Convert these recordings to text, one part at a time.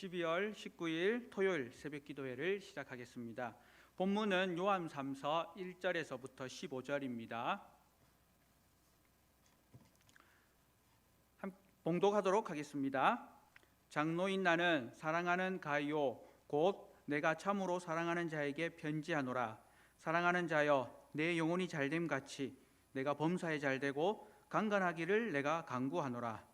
12월 19일 토요일 새벽 기도회를 시작하겠습니다. 본문은 요한 3서 1절에서부터 15절입니다. 봉독하도록 하겠습니다. 장로인 나는 사랑하는 가이오 곧 내가 참으로 사랑하는 자에게 편지하노라 사랑하는 자여 내 영혼이 잘됨 같이 내가 범사에 잘되고 강건하기를 내가 강구하노라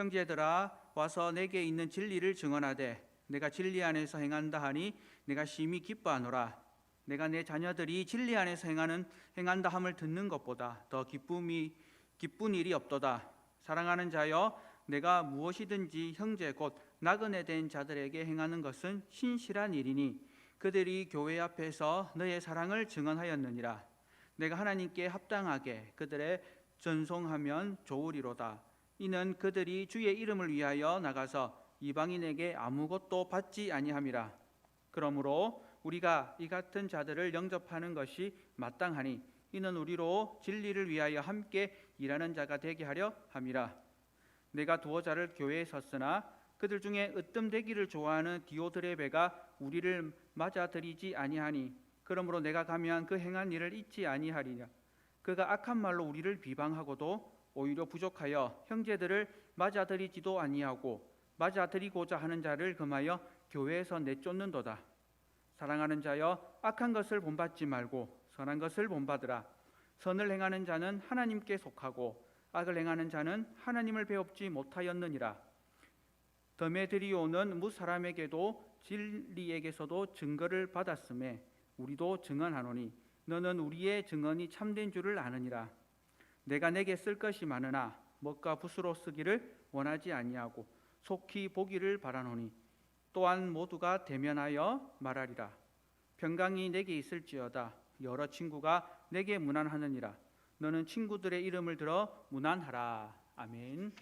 형제들아 와서 내게 있는 진리를 증언하되 내가 진리 안에서 행한다 하니 내가 심히 기뻐하노라. 내가 내 자녀들이 진리 안에서 행하는 행한다 함을 듣는 것보다 더 기쁨이 기쁜 일이 없도다. 사랑하는 자여 내가 무엇이든지 형제 곧 나그네 된 자들에게 행하는 것은 신실한 일이니 그들이 교회 앞에서 너의 사랑을 증언하였느니라. 내가 하나님께 합당하게 그들의 전송하면 좋으리로다 이는 그들이 주의 이름을 위하여 나가서 이방인에게 아무것도 받지 아니함이라. 그러므로 우리가 이 같은 자들을 영접하는 것이 마땅하니 이는 우리로 진리를 위하여 함께 일하는 자가 되게 하려 함이라. 내가 두어 자를 교회에 섰으나 그들 중에 으뜸되기를 좋아하는 디오드레베가 우리를 맞아들이지 아니하니 그러므로 내가 가면 그 행한 일을 잊지 아니하리냐 그가 악한 말로 우리를 비방하고도 오히려 부족하여 형제들을 맞아들이지도 아니하고 맞아들이고자 하는 자를 금하여 교회에서 내쫓는도다 사랑하는 자여 악한 것을 본받지 말고 선한 것을 본받으라 선을 행하는 자는 하나님께 속하고 악을 행하는 자는 하나님을 배웁지 못하였느니라. 더메드리오는 무 사람에게도 진리에게서도 증거를 받았음에 우리도 증언하노니 너는 우리의 증언이 참된 줄을 아느니라. 내가 내게 쓸 것이 많으나 먹과 붓으로 쓰기를 원하지 아니하고 속히 보기를 바라노니 또한 모두가 대면하여 말하리라. 평강이 내게 있을지어다. 여러 친구가 내게 문안하느니라. 너는 친구들의 이름을 들어 문안하라. 아멘.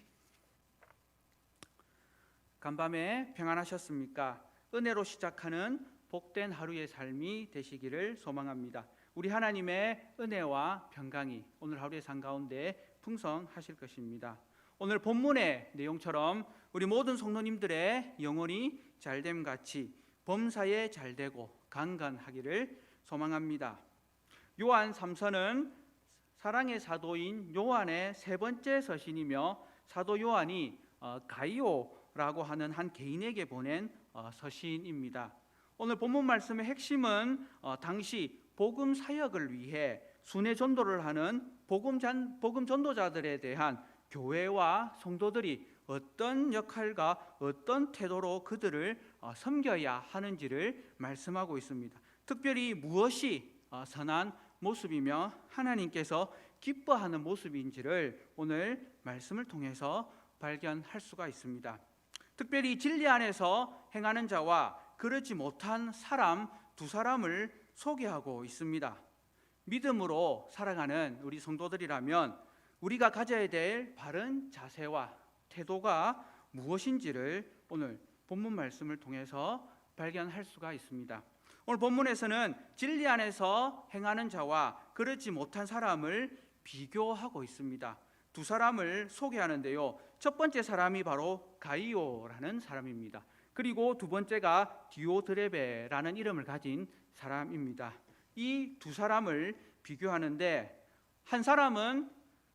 간밤에 평안하셨습니까? 은혜로 시작하는 복된 하루의 삶이 되시기를 소망합니다. 우리 하나님의 은혜와 평강이 오늘 하루의 삶 가운데 풍성하실 것입니다. 오늘 본문의 내용처럼 우리 모든 성도님들의 영혼이 잘됨 같이 범사에 잘되고 강건하기를 소망합니다. 요한 3서는 사랑의 사도인 요한의 세 번째 서신이며 사도 요한이 어, 가이오라고 하는 한 개인에게 보낸 어, 서신입니다. 오늘 본문 말씀의 핵심은 어, 당시 복음 사역을 위해 순회 전도를 하는 복음 전 복음 전도자들에 대한 교회와 성도들이 어떤 역할과 어떤 태도로 그들을 섬겨야 하는지를 말씀하고 있습니다. 특별히 무엇이 선한 모습이며 하나님께서 기뻐하는 모습인지를 오늘 말씀을 통해서 발견할 수가 있습니다. 특별히 진리 안에서 행하는 자와 그렇지 못한 사람 두 사람을 소개하고 있습니다. 믿음으로 살아가는 우리 성도들이라면 우리가 가져야 될 바른 자세와 태도가 무엇인지를 오늘 본문 말씀을 통해서 발견할 수가 있습니다. 오늘 본문에서는 진리 안에서 행하는 자와 그렇지 못한 사람을 비교하고 있습니다. 두 사람을 소개하는데요. 첫 번째 사람이 바로 가이오라는 사람입니다. 그리고 두 번째가 디오드레베라는 이름을 가진 사람입니다. 이 두 사람을 비교하는데 한 사람은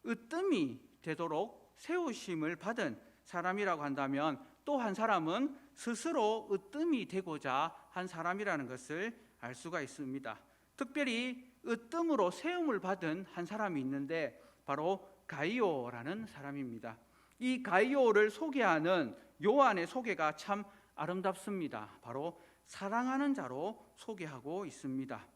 으뜸이 되도록 세우심을 받은 사람이라고 한다면 또 한 사람은 스스로 으뜸이 되고자 한 사람이라는 것을 알 수가 있습니다. 특별히 으뜸으로 세움을 받은 한 사람이 있는데 바로 가이오라는 사람입니다. 이 가이오를 소개하는 요한의 소개가 참 아름답습니다. 바로 사랑하는 자로 소개하고 있습니다.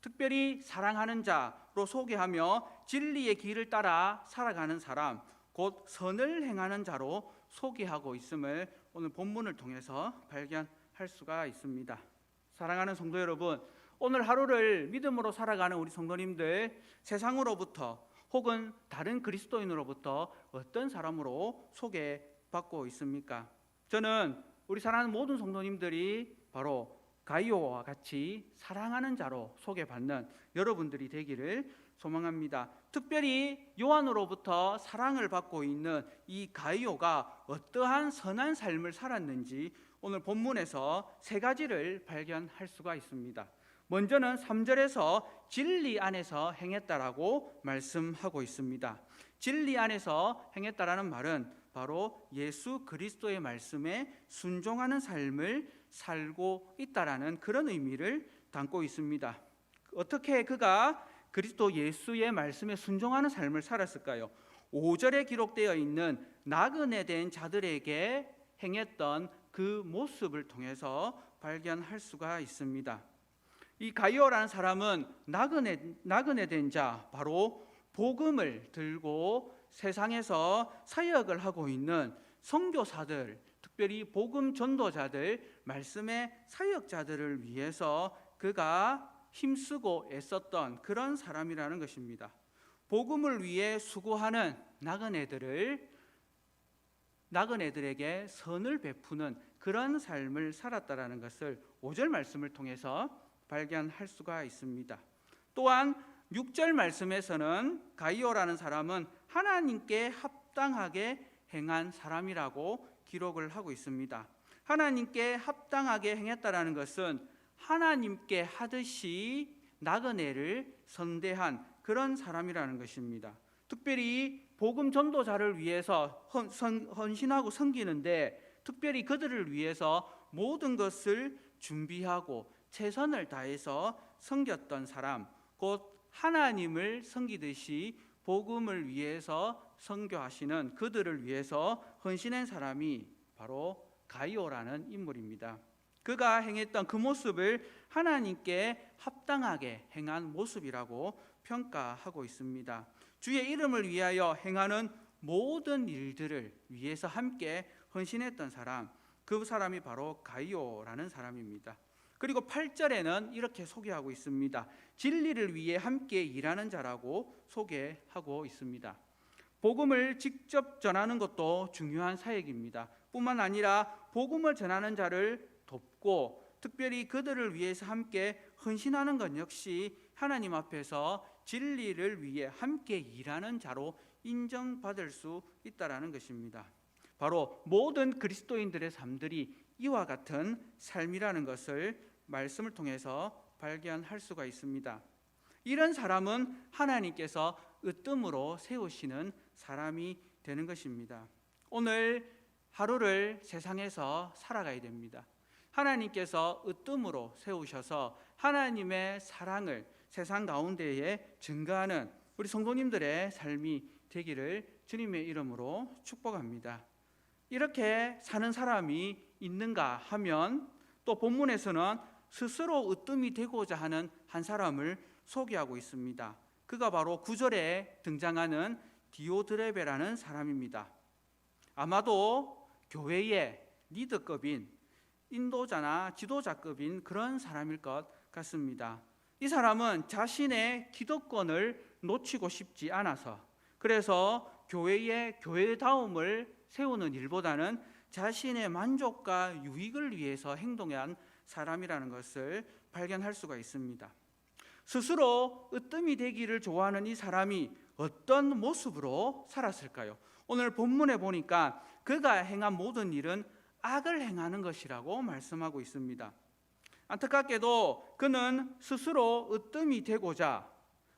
특별히 사랑하는 자로 소개하며 진리의 길을 따라 살아가는 사람, 곧 선을 행하는 자로 소개하고 있음을 오늘 본문을 통해서 발견할 수가 있습니다. 사랑하는 성도 여러분, 오늘 하루를 믿음으로 살아가는 우리 성도님들 세상으로부터 혹은 다른 그리스도인으로부터 어떤 사람으로 소개받고 있습니까? 저는 우리 사랑하는 모든 성도님들이 바로 가이오와 같이 사랑하는 자로 소개받는 여러분들이 되기를 소망합니다. 특별히 요한으로부터 사랑을 받고 있는 이 가이오가 어떠한 선한 삶을 살았는지 오늘 본문에서 세 가지를 발견할 수가 있습니다. 먼저는 3절에서 진리 안에서 행했다라고 말씀하고 있습니다. 진리 안에서 행했다라는 말은 바로 예수 그리스도의 말씀에 순종하는 삶을 살고 있다라는 그런 의미를 담고 있습니다. 어떻게 그가 그리스도 예수의 말씀에 순종하는 삶을 살았을까요? 5절에 기록되어 있는 나그네 된 자들에게 행했던 그 모습을 통해서 발견할 수가 있습니다. 이 가이오라는 사람은 나그네 나그네 된 자 바로 복음을 들고 세상에서 사역을 하고 있는 선교사들, 특별히 복음 전도자들, 말씀의 사역자들을 위해서 그가 힘쓰고 애썼던 그런 사람이라는 것입니다. 복음을 위해 수고하는 나그네들을 나그네들에게 선을 베푸는 그런 삶을 살았다라는 것을 5절 말씀을 통해서 발견할 수가 있습니다. 또한 6절 말씀에서는 가이오라는 사람은 하나님께 합당하게 행한 사람이라고 기록을 하고 있습니다. 하나님께 합당하게 행했다라는 것은 하나님께 하듯이 나그네를 선대한 그런 사람이라는 것입니다. 특별히 복음 전도자를 위해서 헌, 선, 헌신하고 섬기는데 특별히 그들을 위해서 모든 것을 준비하고 최선을 다해서 섬겼던 사람, 곧 하나님을 섬기듯이 복음을 위해서 선교하시는 그들을 위해서 헌신한 사람이 바로 가이오라는 인물입니다. 그가 행했던 그 모습을 하나님께 합당하게 행한 모습이라고 평가하고 있습니다. 주의 이름을 위하여 행하는 모든 일들을 위해서 함께 헌신했던 사람, 그 사람이 바로 가이오라는 사람입니다. 그리고 8절에는 이렇게 소개하고 있습니다. 진리를 위해 함께 일하는 자라고 소개하고 있습니다. 복음을 직접 전하는 것도 중요한 사역입니다. 뿐만 아니라 복음을 전하는 자를 돕고 특별히 그들을 위해서 함께 헌신하는 것 역시 하나님 앞에서 진리를 위해 함께 일하는 자로 인정받을 수 있다라는 것입니다. 바로 모든 그리스도인들의 삶들이 이와 같은 삶이라는 것을 말씀을 통해서 발견할 수가 있습니다. 이런 사람은 하나님께서 으뜸으로 세우시는 사람이 되는 것입니다. 오늘 하루를 세상에서 살아가야 됩니다. 하나님께서 으뜸으로 세우셔서 하나님의 사랑을 세상 가운데에 증가하는 우리 성도님들의 삶이 되기를 주님의 이름으로 축복합니다. 이렇게 사는 사람이 있는가 하면 또 본문에서는 스스로 으뜸이 되고자 하는 한 사람을 소개하고 있습니다. 그가 바로 구절에 등장하는 디오드레베라는 사람입니다. 아마도 교회의 리더급인 인도자나 지도자급인 그런 사람일 것 같습니다. 이 사람은 자신의 기득권을 놓치고 싶지 않아서 그래서 교회의 교회다움을 세우는 일보다는 자신의 만족과 유익을 위해서 행동한 사람이라는 것을 발견할 수가 있습니다. 스스로 으뜸이 되기를 좋아하는 이 사람이 어떤 모습으로 살았을까요? 오늘 본문에 보니까 그가 행한 모든 일은 악을 행하는 것이라고 말씀하고 있습니다. 안타깝게도 그는 스스로 으뜸이 되고자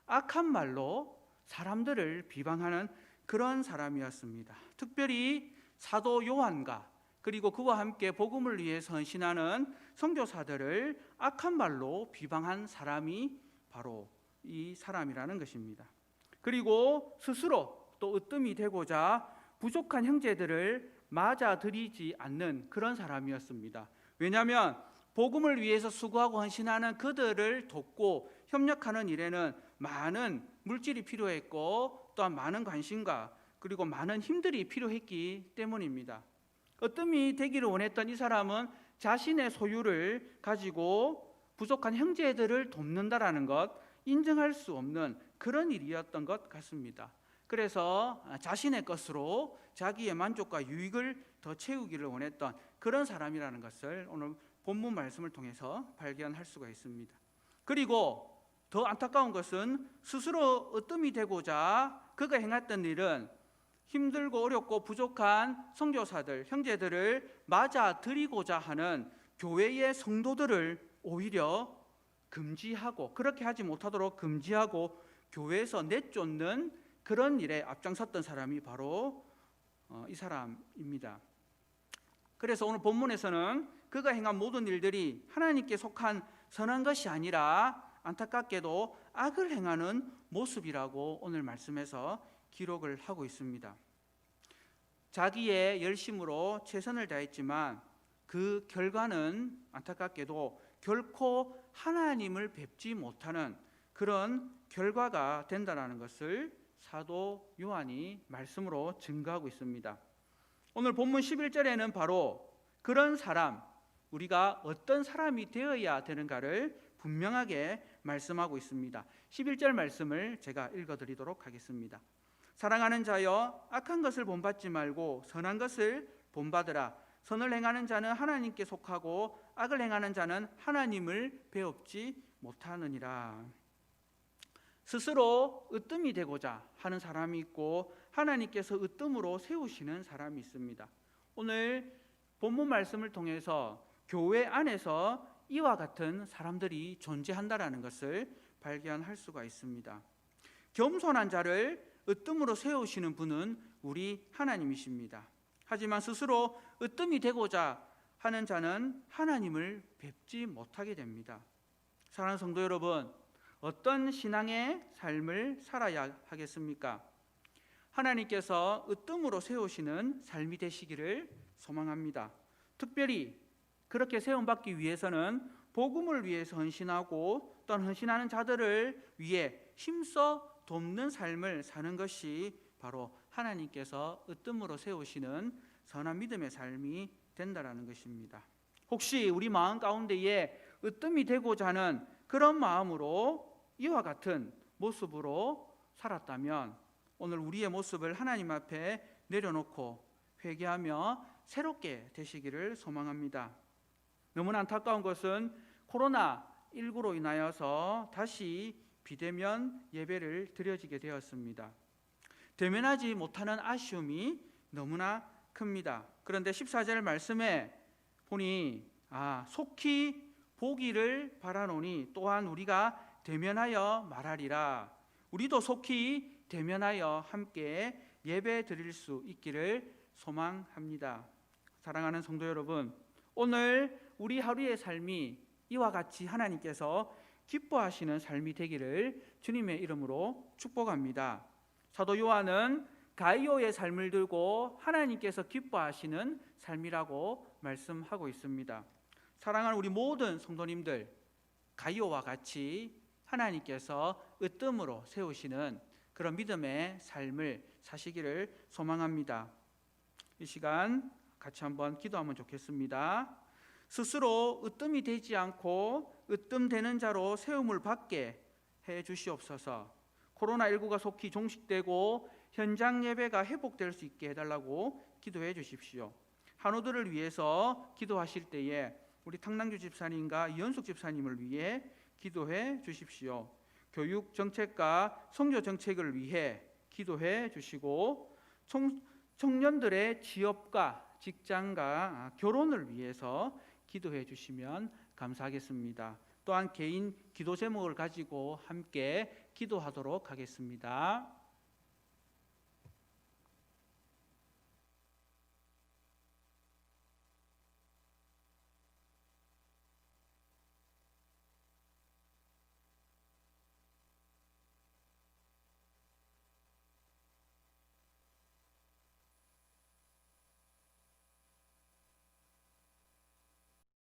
악한 말로 사람들을 비방하는 그런 사람이었습니다. 특별히 사도 요한과 그리고 그와 함께 복음을 위해 선신하는 선교사들을 악한 말로 비방한 사람이 바로 이 사람이라는 것입니다. 그리고 스스로 또 으뜸이 되고자 부족한 형제들을 맞아들이지 않는 그런 사람이었습니다. 왜냐하면 복음을 위해서 수고하고 헌신하는 그들을 돕고 협력하는 일에는 많은 물질이 필요했고 또한 많은 관심과 그리고 많은 힘들이 필요했기 때문입니다. 어뜸이 되기를 원했던 이 사람은 자신의 소유를 가지고 부족한 형제들을 돕는다라는 것 인정할 수 없는 그런 일이었던 것 같습니다. 그래서 자신의 것으로 자기의 만족과 유익을 더 채우기를 원했던 그런 사람이라는 것을 오늘 본문 말씀을 통해서 발견할 수가 있습니다. 그리고 더 안타까운 것은 스스로 으뜸이 되고자 그가 행했던 일은 힘들고 어렵고 부족한 선교사들, 형제들을 맞아 드리고자 하는 교회의 성도들을 오히려 금지하고 그렇게 하지 못하도록 금지하고 교회에서 내쫓는 그런 일에 앞장섰던 사람이 바로 어, 이 사람입니다. 그래서 오늘 본문에서는 그가 행한 모든 일들이 하나님께 속한 선한 것이 아니라 안타깝게도 악을 행하는 모습이라고 오늘 말씀에서 기록을 하고 있습니다. 자기의 열심으로 최선을 다했지만 그 결과는 안타깝게도 결코 하나님을 뵙지 못하는 그런 결과가 된다라는 것을 사도 요한이 말씀으로 증거하고 있습니다. 오늘 본문 11절에는 바로 그런 사람 우리가 어떤 사람이 되어야 되는가를 분명하게 말씀하고 있습니다. 11절 말씀을 제가 읽어 드리도록 하겠습니다. 사랑하는 자여 악한 것을 본받지 말고 선한 것을 본받으라 선을 행하는 자는 하나님께 속하고 악을 행하는 자는 하나님을 배웁지 못하느니라. 스스로 으뜸이 되고자 하는 사람이 있고 하나님께서 으뜸으로 세우시는 사람이 있습니다. 오늘 본문 말씀을 통해서 교회 안에서 이와 같은 사람들이 존재한다라는 것을 발견할 수가 있습니다. 겸손한 자를 으뜸으로 세우시는 분은 우리 하나님이십니다. 하지만 스스로 으뜸이 되고자 하는 자는 하나님을 뵙지 못하게 됩니다. 사랑하는 성도 여러분, 어떤 신앙의 삶을 살아야 하겠습니까? 하나님께서 으뜸으로 세우시는 삶이 되시기를 소망합니다. 특별히 그렇게 세움받기 위해서는 복음을 위해서 헌신하고 또한 헌신하는 자들을 위해 힘써 돕는 삶을 사는 것이 바로 하나님께서 으뜸으로 세우시는 선한 믿음의 삶이 된다라는 것입니다. 혹시 우리 마음 가운데에 으뜸이 되고자 하는 그런 마음으로 이와 같은 모습으로 살았다면 오늘 우리의 모습을 하나님 앞에 내려놓고 회개하며 새롭게 되시기를 소망합니다. 너무나 안타까운 것은 코로나 19로 인하여서 다시 비대면 예배를 드려지게 되었습니다. 대면하지 못하는 아쉬움이 너무나 큽니다. 그런데 14절 말씀에 보니 아 속히 보기를 바라노니 또한 우리가 대면하여 말하리라. 우리도 속히 대면하여 함께 예배 드릴 수 있기를 소망합니다. 사랑하는 성도 여러분, 오늘 우리 하루의 삶이 이와 같이 하나님께서 기뻐하시는 삶이 되기를 주님의 이름으로 축복합니다. 사도 요한은 가이오의 삶을 들고 하나님께서 기뻐하시는 삶이라고 말씀하고 있습니다. 사랑하는 우리 모든 성도님들, 가이오와 같이 하나님께서 으뜸으로 세우시는 그런 믿음의 삶을 사시기를 소망합니다. 이 시간 같이 한번 기도하면 좋겠습니다. 스스로 으뜸이 되지 않고 으뜸되는 자로 세움을 받게 해 주시옵소서. 코로나19가 속히 종식되고 현장 예배가 회복될 수 있게 해달라고 기도해 주십시오. 한우들을 위해서 기도하실 때에 우리 탕랑주 집사님과 이현숙 집사님을 위해 기도해 주십시오. 교육 정책과 성교 정책을 위해 기도해 주시고 청, 청년들의 취업과 직장과 결혼을 위해서 기도해 주시면 감사하겠습니다. 또한 개인 기도 제목을 가지고 함께 기도하도록 하겠습니다.